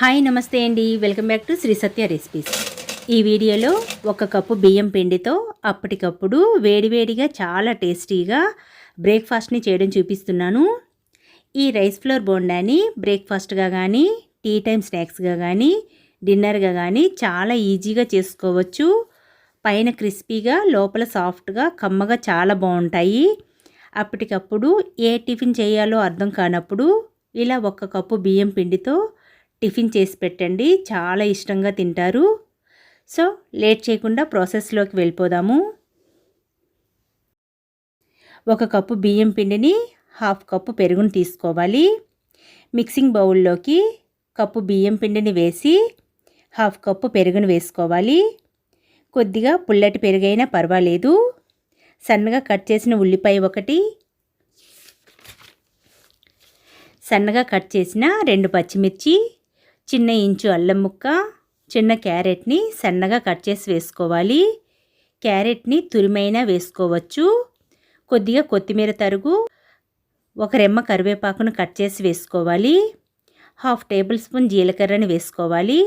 Hi నమస్తే అండి. Welcome back to Sri Satya recipes. ఈ వీడియోలో ఒక కప్పు బియ్యం పిండితో అప్పటికప్పుడు వేడివేడిగా చాలా టేస్టీగా బ్రేక్ఫాస్ట్ని చేయడం చూపిస్తున్నాను. ఈ రైస్ ఫ్లోర్ బోండాని బ్రేక్ఫాస్ట్గా కానీ టీ టైం స్నాక్స్గా కానీ డిన్నర్గా కానీ చాలా ఈజీగా చేసుకోవచ్చు. పైన క్రిస్పీగా లోపల సాఫ్ట్గా కమ్మగా చాలా బాగుంటాయి. అప్పటికప్పుడు ఏ టిఫిన్ చేయాలో అర్థం కానప్పుడు ఇలా ఒక కప్పు బియ్యం పిండితో టిఫిన్ చేసి పెట్టండి. చాలా ఇష్టంగా తింటారు. సో లేట్ చేయకుండా ప్రాసెస్లోకి వెళ్ళిపోదాము. ఒక కప్పు బియ్యం పిండిని హాఫ్ కప్పు పెరుగును తీసుకోవాలి. మిక్సింగ్ బౌల్లోకి కప్పు బియ్యం పిండిని వేసి హాఫ్ కప్పు పెరుగును వేసుకోవాలి. కొద్దిగా పుల్లటి పెరుగైనా పర్వాలేదు. సన్నగా కట్ చేసిన ఉల్లిపాయ ఒకటి సన్నగా కట్ చేసిన రెండు పచ్చిమిర్చి చిన్న ఇంచు అల్లం ముక్క చిన్న క్యారెట్ని సన్నగా కట్ చేసి వేసుకోవాలి. క్యారెట్ని తురిమైనా వేసుకోవచ్చు. కొద్దిగా కొత్తిమీర తరుగు ఒక రెమ్మ కరివేపాకును కట్ చేసి వేసుకోవాలి. హాఫ్ టేబుల్ స్పూన్ జీలకర్రని వేసుకోవాలి.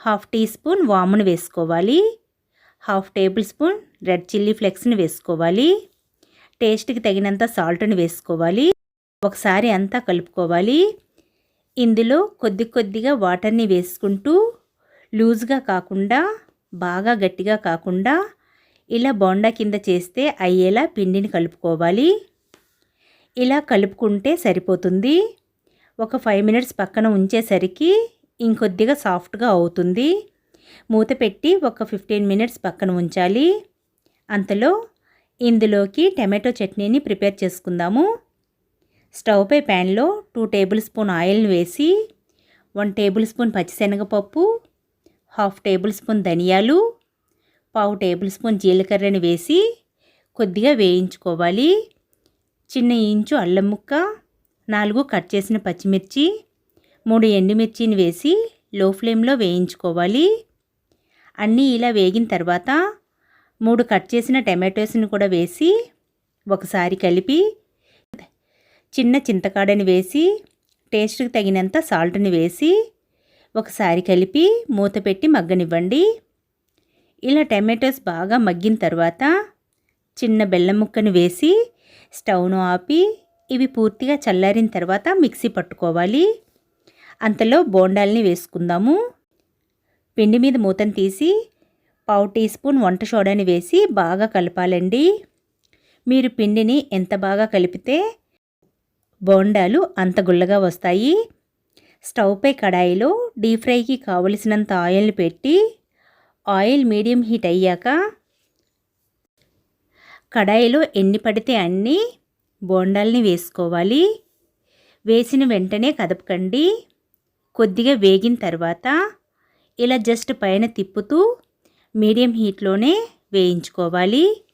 హాఫ్ టీ స్పూన్ వామును వేసుకోవాలి. Half tablespoon red chilli ఫ్లెక్స్ని వేసుకోవాలి. టేస్ట్కి తగినంత సాల్ట్ని వేసుకోవాలి. ఒకసారి అంతా కలుపుకోవాలి. ఇందులో కొద్ది కొద్దిగా వాటర్ని వేసుకుంటూ లూజ్గా కాకుండా బాగా గట్టిగా కాకుండా ఇలా బోండా కింద చేస్తే అయ్యేలా పిండిని కలుపుకోవాలి. ఇలా కలుపుకుంటే సరిపోతుంది. ఒక ఫైవ్ మినిట్స్ పక్కన ఉంచేసరికి ఇంకొద్దిగా సాఫ్ట్గా అవుతుంది. మూత పెట్టి ఒక ఫిఫ్టీన్ మినిట్స్ పక్కన ఉంచాలి. అంతలో ఇందులోకి టమాటో చట్నీని ప్రిపేర్ చేసుకుందాము. స్టవ్పై ప్యాన్లో టూ టేబుల్ స్పూన్ ఆయిల్ని వేసి వన్ టేబుల్ స్పూన్ పచ్చిశనగపప్పు హాఫ్ టేబుల్ స్పూన్ ధనియాలు పావు టేబుల్ స్పూన్ జీలకర్రని వేసి కొద్దిగా వేయించుకోవాలి. చిన్న ఇంచు అల్లం ముక్క నాలుగు కట్ చేసిన పచ్చిమిర్చి మూడు ఎండుమిర్చిని వేసి లో ఫ్లేమ్లో వేయించుకోవాలి. అన్నీ ఇలా వేగిన తర్వాత మూడు కట్ చేసిన టమాటోస్ని కూడా వేసి ఒకసారి కలిపి చిన్న చింతకాడని వేసి టేస్ట్కి తగినంత సాల్ట్ని వేసి ఒకసారి కలిపి మూత పెట్టి మగ్గనివ్వండి. ఇలా టమాటోస్ బాగా మగ్గిన తర్వాత చిన్న బెల్లం ముక్కను వేసి స్టవ్ను ఆపి ఇవి పూర్తిగా చల్లారిన తర్వాత మిక్సీ పట్టుకోవాలి. అంతలో బోండాల్ని వేసుకుందాము. పిండి మీద మూతను తీసి పావు టీ స్పూన్ వంట సోడాని వేసి బాగా కలపాలండి. మీరు పిండిని ఎంత బాగా కలిపితే బోండాలు అంత గుల్లగా వస్తాయి. స్టవ్పై కడాయిలో డీప్ ఫ్రైకి కావలసినంత ఆయిల్ని పెట్టి ఆయిల్ మీడియం హీట్ అయ్యాక కడాయిలో ఎన్ని పడితే అన్ని బోండాల్ని వేసుకోవాలి. వేసిన వెంటనే కదపకండి. కొద్దిగా వేగిన తర్వాత ఇలా జస్ట్ పైన తిప్పుతూ మీడియం హీట్లోనే వేయించుకోవాలి.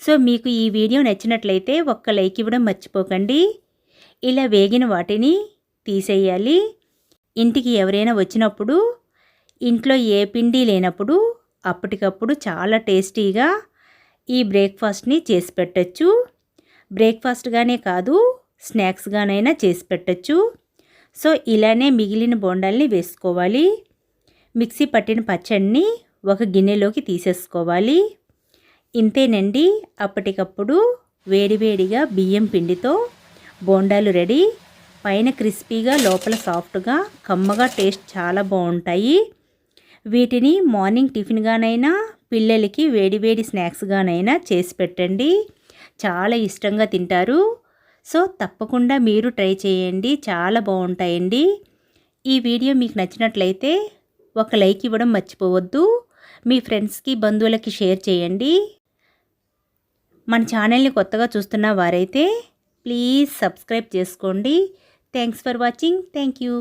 సో మీకు ఈ వీడియో నచ్చినట్లయితే ఒక్క లైక్ ఇవ్వడం మర్చిపోకండి. ఇలా వేగిన వాటిని తీసేయాలి. ఇంటికి ఎవరైనా వచ్చినప్పుడు ఇంట్లో ఏ పిండి లేనప్పుడు అప్పటికప్పుడు చాలా టేస్టీగా ఈ బ్రేక్ఫాస్ట్ని చేసి పెట్టచ్చు. బ్రేక్ఫాస్ట్గానే కాదు స్నాక్స్గానైనా చేసి పెట్టచ్చు. సో ఇలానే మిగిలిన బోండాల్ని వేసుకోవాలి. మిక్సీ పట్టిన పచ్చడిని ఒక గిన్నెలోకి తీసేసుకోవాలి. ఇంతేనండి అప్పటికప్పుడు వేడివేడిగా బియ్యం పిండితో బోండాలు రెడీ. పైన క్రిస్పీగా లోపల సాఫ్ట్గా కమ్మగా టేస్ట్ చాలా బాగుంటాయి. వీటిని మార్నింగ్ టిఫిన్గానైనా పిల్లలకి వేడివేడి స్నాక్స్గానైనా చేసి పెట్టండి. చాలా ఇష్టంగా తింటారు. సో తప్పకుండా మీరు ట్రై చేయండి. చాలా బాగుంటాయండి. ఈ వీడియో మీకు నచ్చినట్లయితే ఒక లైక్ ఇవ్వడం మర్చిపోవద్దు. మీ ఫ్రెండ్స్కి బంధువులకి షేర్ చేయండి. మన ఛానల్ని కొత్తగా చూస్తున్న వారైతే ప్లీజ్ సబ్స్క్రైబ్ చేసుకోండి. Thanks for watching thank you